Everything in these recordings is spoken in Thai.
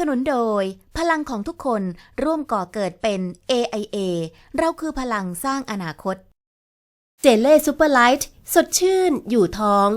สนุนโดย พลังของทุกคนร่วมก่อเกิดเป็น AIA เราคือพลังสร้างอนาคต เจเล่ซูเปอร์ไลท์สดชื่น อยู่ท้อง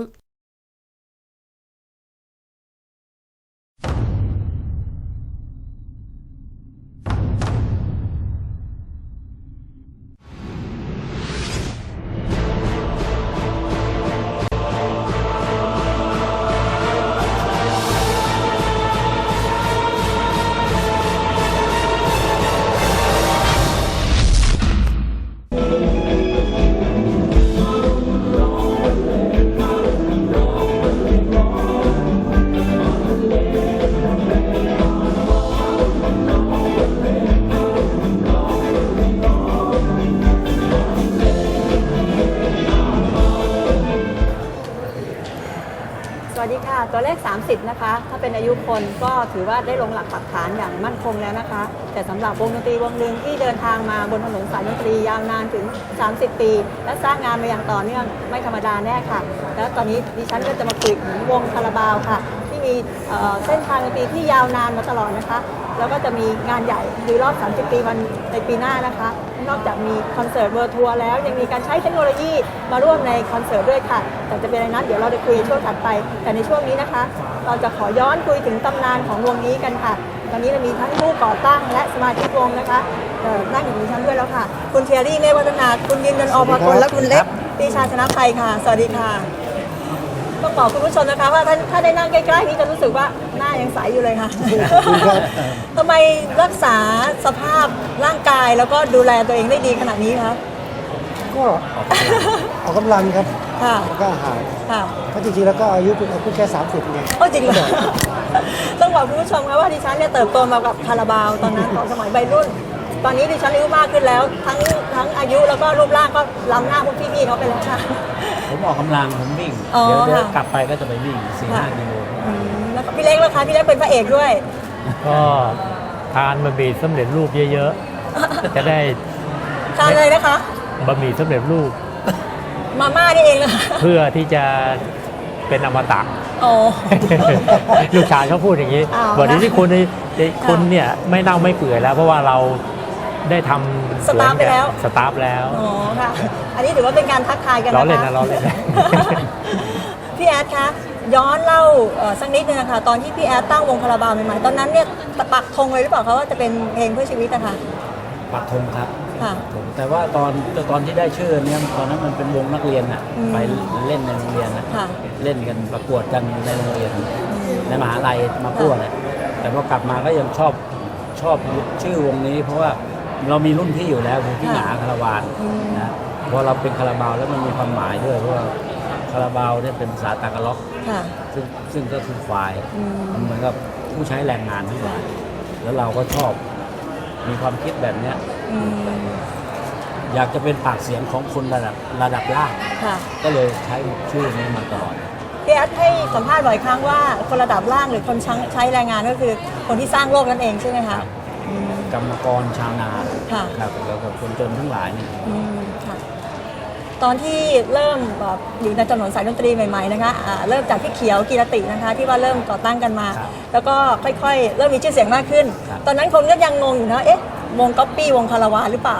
ตัวเลข 30 นะคะ ถ้าเป็นอายุคนก็ถือว่าได้ลงหลักปักฐานอย่างมั่นคงแล้วนะคะ แต่สำหรับวงดนตรีวงหนึ่งที่เดินทางมาบนถนนสายดนตรียาวนานถึง 30 ปี และสร้างงานมาอย่างต่อเนื่องไม่ธรรมดาแน่ค่ะ แล้วตอนนี้ดิฉันก็จะมาคุยถึงวงคาราบาวค่ะ ที่มีเเส้นทางดนตรีที่ยาวนานมาตลอดนะคะแล้วก็จะมีงานใหญ่คือรอบ 30 ปีวันในปีหน้านะคะ นอกจากมีคอนเสิร์ตเวิร์ทัวร์แล้วยังมีการใช้เทคโนโลยีมาร่วมในคอนเสิร์ตด้วยค่ะ แต่จะเป็นอะไรนั้นเดี๋ยวเราจะคุยช่วงถัดไป แต่ในช่วงนี้นะคะ เราจะขอย้อนคุยถึงตำนานของวงนี้กันค่ะ ตอนนี้เรามีทั้งผู้ก่อตั้งและสมาชิกวงนะคะเอ่อนั่งอยู่ดิฉันด้วยแล้วค่ะ คุณเทียรี่เนวัฒนาคุณยินดันอภพลและคุณเล็กปีชาชนะภัยค่ะ สวัสดีค่ะต้องบอกคุณผู้ชมนะคะว่าถ้าถ้าได้นั่งใกล้ๆนี้จะรู้สึกว่าหน้ายังใสอยู่เลยค่ะทำไมรักษาสภาพร่างกายแล้วก็ดูแลตัวเองได้ดีขนาดนี้คะก็ออกกำลังครับ ค่ะแล้วก็อาหารค่ะเพราะจริงๆแล้วก็อายุเพิ่งเพิ่งแค่30เอง โอ้จริงเหรอต้องบอกคุณผู้ชมครับว่าดิฉันเนี่ยเติบโตมากับคาราบาวตอนนั้นของสมัยวัยรุ่น ตอนนี้ดิฉันอายุมากขึ้นแล้ว ทั้งทั้งอายุแล้วก็รูปร่างก็ล้ำหน้าพวกพี่ๆเขาไปแล้วค่ะ ผมออกกำลังผมวิ่ง อ๋อเดี๋ยวเดี๋ยวค่ะ กลับไปก็จะไปวิ่งสี่ห้ากิโลอืมแล้วก็พี่เล็กแล้วคะพี่เล็กเป็นพระเอกด้วย ก็ทานบะหมี่สำเร็จรูปเยอะๆ จะได้ทานเลยนะคะ บะหมี่สำเร็จรูป มาม่านี่เองเลยค่ะเพื่อที่จะเป็นอมตะอ๋อลูกชายเขาพูดอย่างนี้อ้าวบอกนี้ที่คุณคุณเนี่ยไม่เน่าไม่เปื่อยแล้ว เพราะว่าเราได้ทำสตาร์ฟไปแล้ว สตาร์ฟแล้วอ๋อค่ะ อันนี้ถือว่าเป็นการทักทายกันนะคะล้อเล่นนะล้อเล่นนะ พี่แอดคะย้อนเล่าเอ่อสักนิดนึงนะคะตอนที่พี่แอดตั้งวงคาราบาวใหม่ๆตอนนั้นเนี่ยปักธงเลยหรือเปล่าคะว่าจะเป็นเพลงเพื่อชีวิตนะคะ ปักธงครับ ค่ะ ผมแต่ว่าตอนตอนที่ได้ชื่อเนี่ยตอนนั้นมันเป็นวงนักเรียนอะอืมไปเล่นในโรงเรียนอะค่ะเล่นกันประกวดกันในโรงเรียน ในมหาลัยมาพวกเนี่ยแต่พอกลับมาก็ยังชอบชอบชื่อวงนี้ เพราะว่าเรามีรุ่นพี่อยู่แล้วคือพี่หค่ะนาคาราวานอืม นะพอเราเป็นคาราบาวแล้วมันมีความหมายด้วยเพราะว่าคาราบาวเนี่ยเป็นภาษาตากาล็อก ค่ะ ซึ่งซึ่งก็คือควาย อืม มันเหมือนกับผู้ใช้แรงงานทั้งหลายแล้วเราก็ชอบ มีความคิดแบบเนี้ย อืมอยากจะเป็นปากเสียงของคนระดับระดับล่างค่ะก็เลยใช้ชื่อนี้มาตลอด พี่แอดให้สัมภาษณ์บ่อยครั้งว่าคนระดับล่างหรือคนใช้ใช้แรงงานก็คือคนที่สร้างโลกนั่นเองใช่ไหมคะอืมกรรมกรชาวนาค่ะ ครับแล้วก็คนจนทั้งหลายเนี่ยอืมค่ะตอนที่เริ่มแบบอยู่ในถนนสายดนตรีใหม่ๆนะคะอ่าเริ่มจากพี่เขียวกีรตินะคะ ที่ว่าเริ่มก่อตั้งกันมา ครับแล้วก็ค่อยๆ เริ่มมีชื่อเสียงมากขึ้น ครับ ตอนนั้นคนก็ยังงงอยู่นะเอ๊ะ วงก๊อปปี้วงคาราวานหรือเปล่า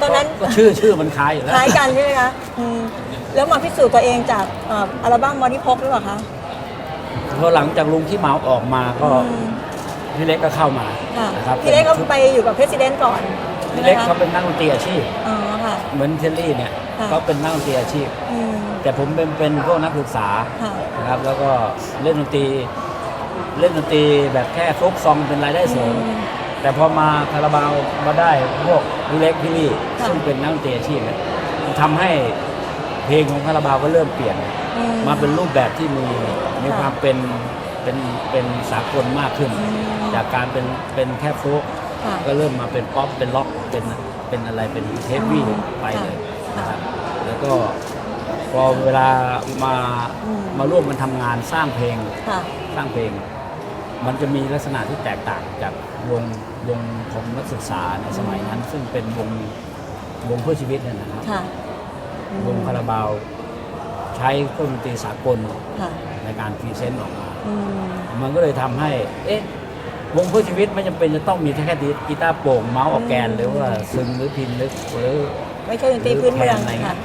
ตอนนั้นก็ชื่อชื่อมันคล้ายอยู่แล้วคล้ายกันใช่ไหมคะอืมแล้วมาพิสูจน์ตัวเองจากเอ่ออัลบั้มมอนิพกหรือเปล่าคะพอหลังจากลุงที่เมาออกมาก็อืมพี่เล็กก็เข้ามาค่ะนะครับพี่เล็กเขาชุดไปอยู่กับเพรสิดเนก่อนพี่เล็กใช่ไหมเขาคะเป็นนักดนตรีอาชีพ อ๋อค่ะ เหมือนเทลลี่เนี่ยค่ะ เขาเป็นนักดนตรีอาชีพ อืม แต่ผมเป็นเป็นพวกนักศึกษาค่ะ นะครับแล้วก็เล่นดนตรี เล่นดนตรีแบบแค่ฟลุกซองเป็นรายได้เสริมอืม แต่พอมาคาราบาวมาได้พวกพี่เล็กพี่ลี่ค่ะ ซึ่งเป็นนักดนตรีอาชีพเนี่ยมันทำให้เพลงของคาราบาวก็เริ่มเปลี่ยน อืมาเป็นรูปแบบที่มีมีค่ะความเป็นเป็นเป็นสากลมากขึ้นอืมจากการเป็นเป็นแค่โฟกค่ะ ก็เริ่มมาเป็นป๊อปเป็นล็อกเป็นเป็นอะไรเป็นเฮฟวี่อืมไปเลยค่ะนะครับแล้วก็พอเวลามาอืม มาร่วมกันทำงานสร้างเพลง ค่ะ สร้างเพลง มันจะมีลักษณะที่แตกต่างจากวง วงของนักศึกษาในสมัยนั้น ซึ่งเป็นวงวงเพื่อชีวิตเนยนะครับค่ะอืมวงคาราบาว ใช้เครื่องดนตรีสากลค่ะในการพรีเซนต์ออกมา อืมมันก็เลยทำให้ เอ๊ะ วงเพื่อชีวิตไม่จำเป็นจะต้องมีแค่กีตาร์โปร่งเมาส์ออร์แกน หรือว่าซึงหรือพินหรือหรือ ไม่ใช่ดนตรีพื้นเมืองหรือแคนอะไรเงี้ค่ะย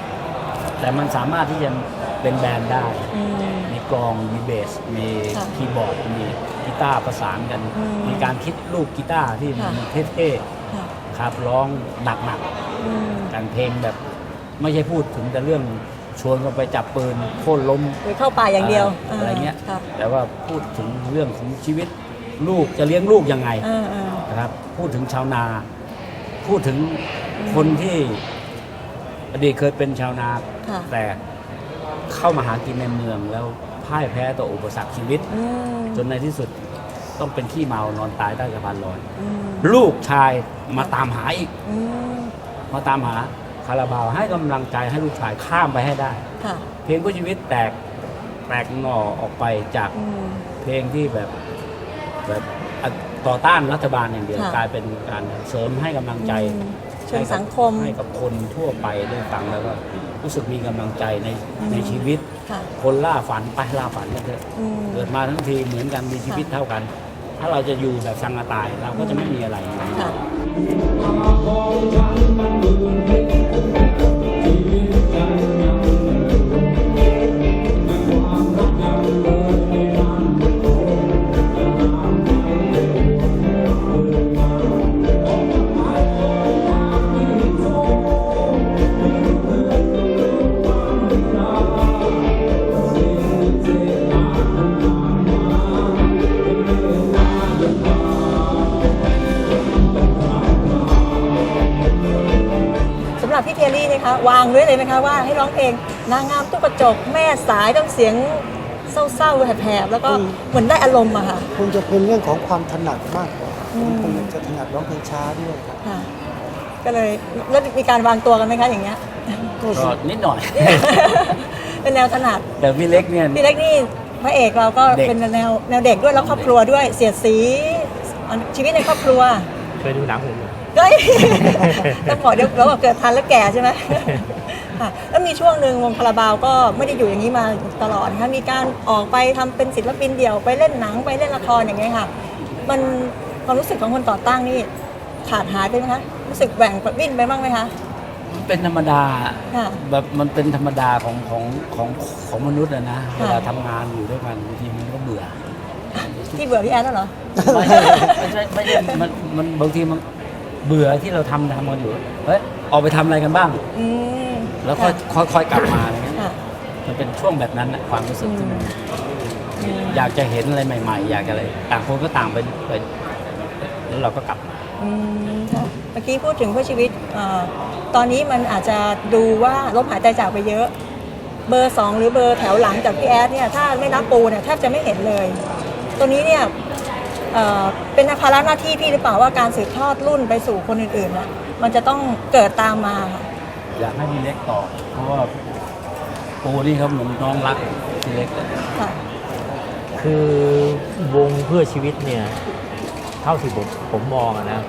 แต่มันสามารถที่จะเป็นแบรนด์ได้ อืม มีกลอง มีเบส มีค่ะ คีย์บอร์ด มี กีตาร์ประสานกัน อืมมีการคิดลูกกีตาร์ที่ค่ะมันเท่ค่ะๆครับร้องหนักอืมๆแต่งเพลงแบบ ไม่ใช่พูดถึงแต่เรื่องชวนกันไปจับปืนโค่นล้ม หรือเข้าป่าอย่างเดียวอะไรเงี้ย ค่ะแต่ว่าพูดถึงเรื่องของชีวิตลูกจะเลี้ยงลูกยังไงเออเออนะครับ พูดถึงชาวนา พูดถึงคนที่อดีตเคยเป็นชาวนา ค่ะ แต่เข้ามาหากินในเมืองแล้วพ่ายแพ้ต่ออุปสรรคชีวิต อืม จนในที่สุดต้องเป็นขี้เมานอนตายใต้สะพานลอย อืมลูกชายมาตามหาอีก อืมมาตามหาคาราบาวให้กำลังใจให้ลูกชายข้ามไปให้ได้ ค่ะเพลงเพื่อชีวิตแตกแตกหน่อออกไปจากอืม เพลงที่แบบแบบอะต่อต้านรัฐบาลอย่างเดียวค่ะ กลายเป็นการเสริมให้กำลังใจ อืมเชิงสังคม ให้กับคนทั่วไปได้ฟังแล้วก็รู้สึกมีกำลังใจในอืม ในชีวิต ค่ะ คนล่าฝันไปล่าฝันกันเถอะอืม เกิดมาทั้งทีเหมือนกันมีชีวิตเท่ากัน ถ้าเราจะอยู่แบบสังกตายเราก็จะไม่มีอะไร ค่ะสำ หรับพี่เทียรี่นะคะ วางไว้เลยไหมคะว่าให้ร้องเพลงนางงามตุ๊กกระจกแม่สายต้องเสียงเศร้าๆแหบๆแล้วก็อืมเหมือนได้อารมณ์อะค่ะ คงจะเป็นเรื่องของความถนัดมากกว่าอืผม มคงจะถนัดร้องเพลงช้าด้วยครับค่ะ ก็เลยแล้วมีการวางตัวกันไหมคะอย่างเงี้ย ก็ก็นิดหน่อย เป็นแนวถนัดแต่พี่เล็กเนี่ย พี่เล็กนี่พระเอกเราก็เด็ก เป็นแนวแนวเด็กด้วยแล้วครอบครัวด้วยเสียดสีชีวิตในครอบครัว เคยดูหนังผมอยู่เฮ้ ยต้องบอกเดี๋ยวเราบอกเกิดทันแล้วแก่ใช่ไหมค่ะแล้วมีช่วงหนึ่งวงคาราบาวก็ไม่ได้อยู่อย่างนี้มาตลอดนะคะมีการออกไปทำเป็นศิลปินเดี่ยวไปเล่นหนังไปเล่นละครอย่างเงี้ยค่ะ มันความรู้สึกของคนต่อตั้งนี่ขาดหายไปไหมคะรู้สึกแหว่งวิ่นไปบ้างไหมคะมันเป็นธรรมดาค่ะแบบมันเป็นธรรมดาของของของของมนุษย์อะนะค่ะเวลาทำงานอยู่ด้วยกันบางทีมันก็เบื่อที่เบื่อพี่แอนแล้วเหรอไม่ใช่ไม่ใช่ไม่ใช่มันมันบางทีมัน เบื่อที่เราทำทำกันอยู่เฮ้ยออกไปทำอะไรกันบ้าง อืมแล้วค่อยค่อยค่อยกลับมาอะไรเงี้ยค่ะ มันเป็นช่วงแบบนั้นนะความรู้สึกที่มันอืม อยากจะเห็นอะไรใหม่ ๆ อยากจะอะไรต่างคนก็ต่างไปไปแล้วเราก็กลับมา อืมค่ะเมื่อกี้พูดถึงเพื่อชีวิตเอ่อตอนนี้มันอาจจะดูว่าลบหายใจจากไปเยอะ เบอร์สองหรือเบอร์แถวหลังจากพี่แอดเนี่ยถ้าไม่นับปูเนี่ยแทบจะไม่เห็นเลย ตัวนี้เนี่ย เอ่อเป็นภาระหน้าที่พี่หรือเปล่าว่าการสืบทอดรุ่นไปสู่คนอื่นๆนะมันจะต้องเกิดตามมาค่ะอยากให้พี่เล็กตอบเพราะว่าปูนี่เขาเหมือนน้องรักพี่เล็กเลยค่ะ คือวงเพื่อชีวิตเนี่ยเท่าที่ผมผมมองอะนะ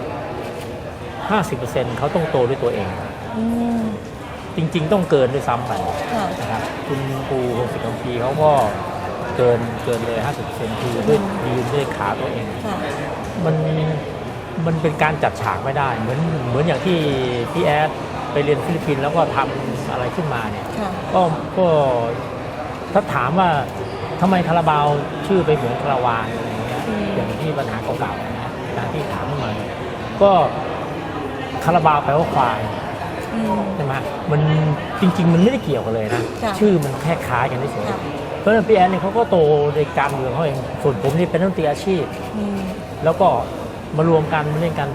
50%เขาต้องโตด้วยตัวเอง อืมจริง ๆ ต้องเกินด้วยซ้ำไปค่ะนะครับคุณปูพงศิษฐ์คำพีร์เขาก็ เกินเกินเลย50%คือด้วยยืนด้วยขาตัวเอง ค่ะ มันมันเป็นการจัดฉากไม่ได้ เหมือนเหมือนอย่างที่พี่แอดไปเรียนฟิลิปปินส์แล้วก็ทำอะไรขึ้นมาเนี่ย ค่ะ ก็ก็ถ้าถามว่าทำไมคาราบาวชื่อไปเหมือนคาราวานอะไรเงี้ยอืม อย่างที่ปัญหาเก่าๆนะนะที่ถามขึ้นมาเนี่ยก็คาราบาวแปลว่าควาย อืม ใช่ไหมมันจริง ๆ มันไม่ได้เกี่ยวกันเลยนะค่ะชื่อมันแค่คล้ายกันเฉยค่ะๆเพราะฉะนั้นพี่แอนเนี่ยเขาก็โตในการเมืองเขาเองส่วนผมนี่เป็นนักดนตรีอาชีพ อืม แล้วก็มารวมกันมาเล่นกัน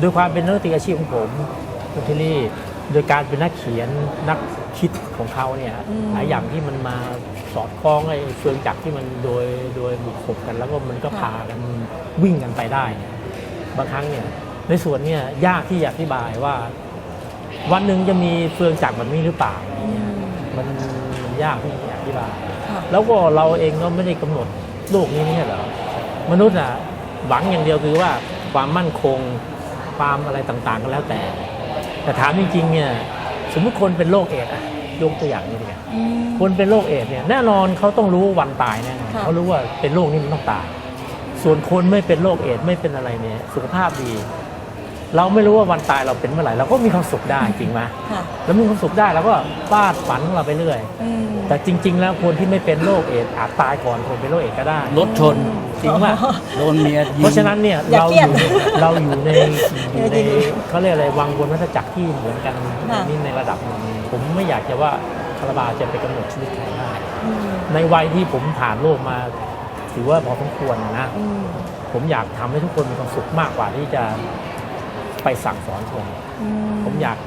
โดยความเป็นนักดนตรีอาชีพของผมคุณทิลลี่โดยการเป็นนักเขียนนักคิดของเขาเนี่ยอืมหลายอย่างที่มันมาสอดคล้องไอ้เฟืองจักรที่มันโดยโดยบุกขบกัน แล้วก็มันก็พากันวิ่งกันไปได้เนี่ยบางครั้งเนี่ยในส่วนเนี่ยยากที่จะอธิบายว่า วันหนึ่งจะมีเฟืองจักรแบบนี้หรือเปล่าอืมมันมันยากที่จะอธิบาย ค่ะ แล้วก็เราเองก็ไม่ได้กำหนดโลกนี้ไม่ใช่เหรอมนุษย์อะหวังอย่างเดียวคือว่าความมั่นคงความอะไรต่างๆก็แล้วแต่ แต่ถามจริงๆเนี่ยสมมติคนเป็นโรคเอดส์อะยกตัวอย่างนี้ดีกว่าอืม คนเป็นโรคเอดส์เนี่ยแน่นอนเขาต้องรู้วันตายแน่นอนค่ะ เขารู้ว่าเป็นโรคนี้มันต้องตาย ส่วนคนไม่เป็นโรคเอดส์ไม่เป็นอะไรเนี่ยสุขภาพดี เราไม่รู้ว่าวันตายเราเป็นเมื่อไหร่เราก็มีความสุขได้จริงไหมค่ะแล้วมีความสุขได้เราก็ฟาดฝันของเราไปเรื่อยอืมแต่จริง ๆ แล้วคนที่ไม่เป็นโรคเอดส์อาจตายก่อนคนเป็นโรคเอดส์ก็ได้รถชนจริงป่ะโดนเมียยิงเพราะฉะนั้นเนี่ยอย่าเราเครีอยดยู่เราอยู่ในอยู่ในอย่ายิงเขาเรียกอะไรวังวนวัฏจักรที่เหมือนกันค่ะนี่ในระดับหนึ่งผมไม่อยากจะว่าคาราบาวจะไปกำหนดชีวิตใครได้อืมในวัยที่ผมผ่านโลกมาถือว่าพอสมควรนะอืมผมอยากทำให้ทุกคนมีความสุขมากกว่าที่จะ ไปสั่งสอนคนอืผมอยาก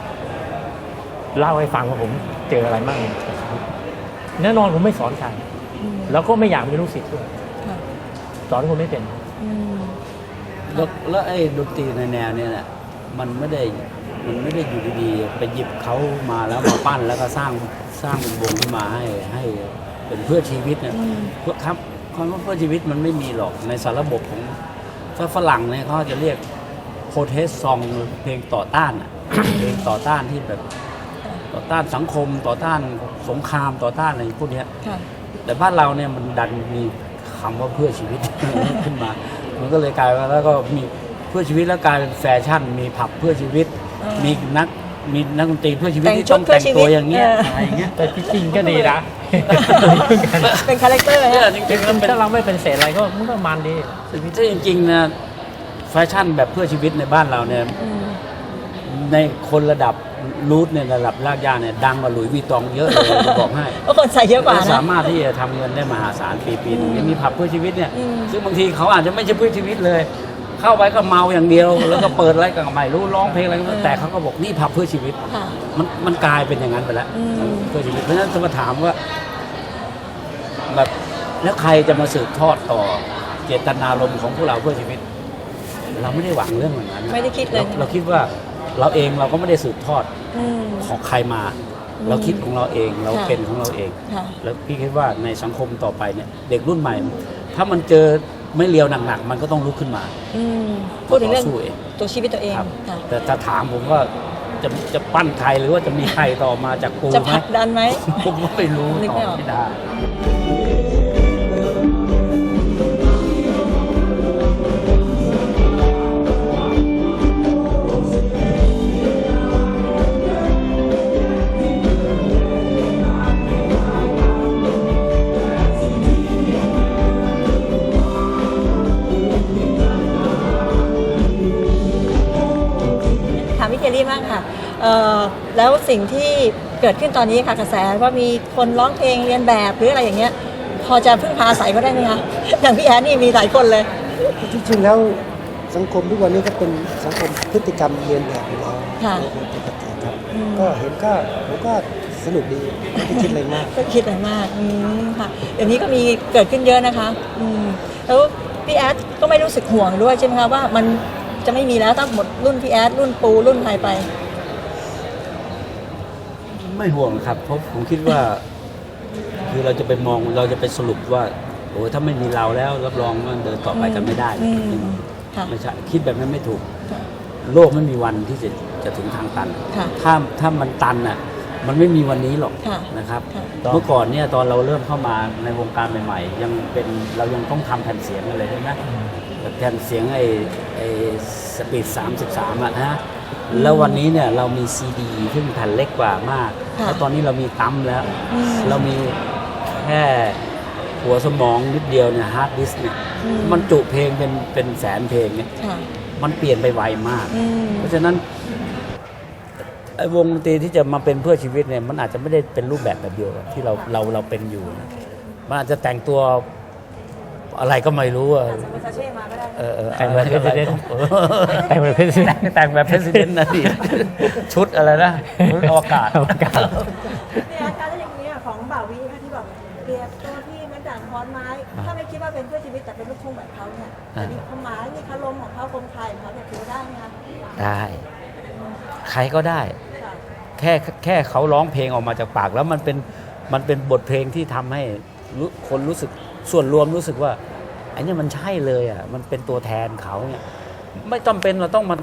เล่าให้ฟังว่าผมเจออะไรบ้างในชีวิตแน่นอนผมไม่สอนใครอืมแล้วก็ไม่อยากมีลูกศิษย์ด้วยค่ะสอนคนไม่เป็นอืมแล้วแล้วไอ้ดนตรีในแนวเนี้ยเนี่ยมันไม่ได้มันไม่ได้อยู่ดีๆไปหยิบเขามาแล้วมาปั้นแล้วก็สร้างสร้างเป็นวงขึ้นมาให้ให้เป็นเพื่อชีวิตเนี่ยอืมเพื่อครับคำว่าเพื่อชีวิตมันไม่มีหรอกในสารระบบของถ้าฝรั่งเนี่ยเขาจะเรียกโ o เทสซองเพลงต่อต้านอะ เพลงต่อต้านที่แบบต่อต้านสังคมต่อต้านสงครามต่อต้านอะไรพวกเนี้ย ค่ะแต่บ้านเราเนี่ยมันดันมีคำว่าเพื่อชีวิต ขึ้นมา มันก็เลยกลายว่าแล้วก็มีเพื่อชีวิตแล้วกลายเป็นแฟชั่น มีผับเพื่อชีวิต เออ มีนักมีนักดนตรีเพื่อชีวิตแต่งที่ชุต้ดองเพื่อแต่งชีวิตัตวอย่างเงี้ยเอออ อะไรอย่างเงี้ยแต่ที่จริงก็ดีนะ เป็นคาแรคเตอร์เนี่ยฮะจริงๆแล้วเป็น ถ้าเราไม่เป็นเศษอะไรก็มันก็มันดีถ้าจริงๆนะแฟชั่นแบบเพื่อชีวิตในบ้านเราเนี่ยอืมในคนระดับรูทเนี่ยระดับรากหญ้าเนี่ยดังกว่าหลุยส์วีตองเยอะเลยจะบอกให้ก็คนใส่เยอะกว่าแล้วนะสามารถที่จะทำเงินได้มหาศาลปีปีๆหนึงยังมีผับเพื่อชีวิตเนี่ยอืมซึ่งบางทีเขาอาจจะไม่ใช่เพื่อชีวิตเลย เข้าไปก็เมาอย่างเดียว แล้วก็เปิดอะไรก็ไม่รู้ร้องเพลงอะไรก็ไม่รู้แต่เขาก็บอกนี่ผับเพื่อชีวิตค่ะมันมันกลายเป็นอย่างนั้นไปแล้วอืมเพื่อชีวิตเพราะฉะนั้นจะมาถามว่าแบบแล้วใครจะมาสืบทอดต่อเจตนารมณ์ของพวกเราเพื่อชีวิต เราไม่ได้หวังเรื่องอย่างนั้นไม่ได้คิดเลยราเราคิดว่าเราเองเราก็ไม่ได้สืบทอดอืมของใครมาอืมเราคิดของเราเองเราค่ะเป็นของเราเองค่ะแล้วพี่คิดว่าในสังคมต่อไปเนี่ยเด็กรุ่นใหม่ ถ้ามันเจอไม่เลียวหนักๆมันก็ต้องลุกขึ้นมาอืมพูดถึงเรื่องต่อสู้เองตัวชีวิตตัวเองครับค่ะแต่ถ้าถามผมว่าจะจะปั้นใครหรือว่าจะมีใครต่อมาจากปูจะไหมผลักดันไหมผมก็ไม่รู้นึกตอไม่บออกไม่ได้ สิ่งที่เกิดขึ้นตอนนี้ค่ะกระแสว่ามีคนร้องเพลงเรียนแบบหรืออะไรอย่างเงี้ย พอจะพึ่งพาอาศัยเขาได้ไหมคะอย่างพี่แอนนี่มีหลายคนเลย จริงๆแล้วสังคมทุกวันนี้ก็เป็นสังคมพฤติกรรมเรียนแบบอยู่แล้วค่ะโดยปกติครับอืมก็เห็นก็ผมก็สนุกดีไม่ได้คิดอะไรมากก็คิดอะไรมากอืมค่ะเดี๋ยวนี้ก็มีเกิดขึ้นเยอะนะคะอืมแล้วพี่แอดก็ไม่รู้สึกห่วงด้วยใช่ไหมคะว่ามันจะไม่มีแล้วตั้งหมดรุ่นพี่แอดรุ่นปูรุ่นใครไป ไม่ห่วงครับเพราะผมคิดว่า คือเราจะไปมองเราจะไปสรุปว่าโอ้ถ้าไม่มีเราแล้ว รับรองว่าเดินต่อไปกันไม่ได้อืมค่ะ ไม่ใช่คิดแบบนั้นไม่ถูกค่ะโลกไม่มีวันที่จะจะถึงทางตัน ค่ะถ้าถ้ามันตันอะ มันไม่มีวันนี้หรอกค่ะนะครับ ค่ะ เมื่อก่อนเนี่ยตอนเราเริ่มเข้ามาในวงการใหม่ๆ ยังเป็นเรายังต้องทำแผ่นเสียงกันเลยใช่ไหมแผ่นเสียงไอ้ไอ้สปีด33อะนะ แล้ววันนี้เนี่ยเรามีซีดีซึ่งแผ่นเล็กกว่ามากค่ะแล้วตอนนี้เรามีตั้มแล้วอืมเรามีแค่หัวสมองนิดเดียวเนี่ยฮาร์ดดิสเนี่ยอืมมันจุเพลงเป็นเป็นแสนเพลงเนี่ยค่ะมันเปลี่ยนไปไวมากอืมเพราะฉะนั้นไอ้วงดนตรีที่จะมาเป็นเพื่อชีวิตเนี่ยมันอาจจะไม่ได้เป็นรูปแบบแบบเดียวกับที่เราเราเราเป็นอยู่นะมันอาจจะแต่งตัว อะไรก็ไม่รู้อะเวอร์ซาเช่มาก็ได้เออเออแต่งแบบ president เออแต่งแบบ president แต่งแบบเพรสิดเนนะดิชุดอะไรนะชุดอวกาศ อวกาศนี่อาการอย่างนี้ของบ่าวีค่ะที่บอกเปรียบตัวที่เหมันด่างคอนไม้ ถ้าไม่คิดว่าเป็นเพื่อชีวิตแต่เป็นลูกทุ่งแบบเขาเนี่ยแต่มีความหมายมีคารมของเขาคมคายของเขาเนี่ยถือว่าได้ไหมคะได้ ใครก็ได้ ค่ะแค่แค่เขาร้องเพลงออกมาจากปาก แล้วมันเป็นมันเป็นบทเพลงที่ทำให้รู้คนรู้สึก ส่วนรวมรู้สึกว่าไอ้เนี่มันใช่เลยอะมันเป็นตัวแทนเขาเนี่ยไม่จำเป็นเราต้องมา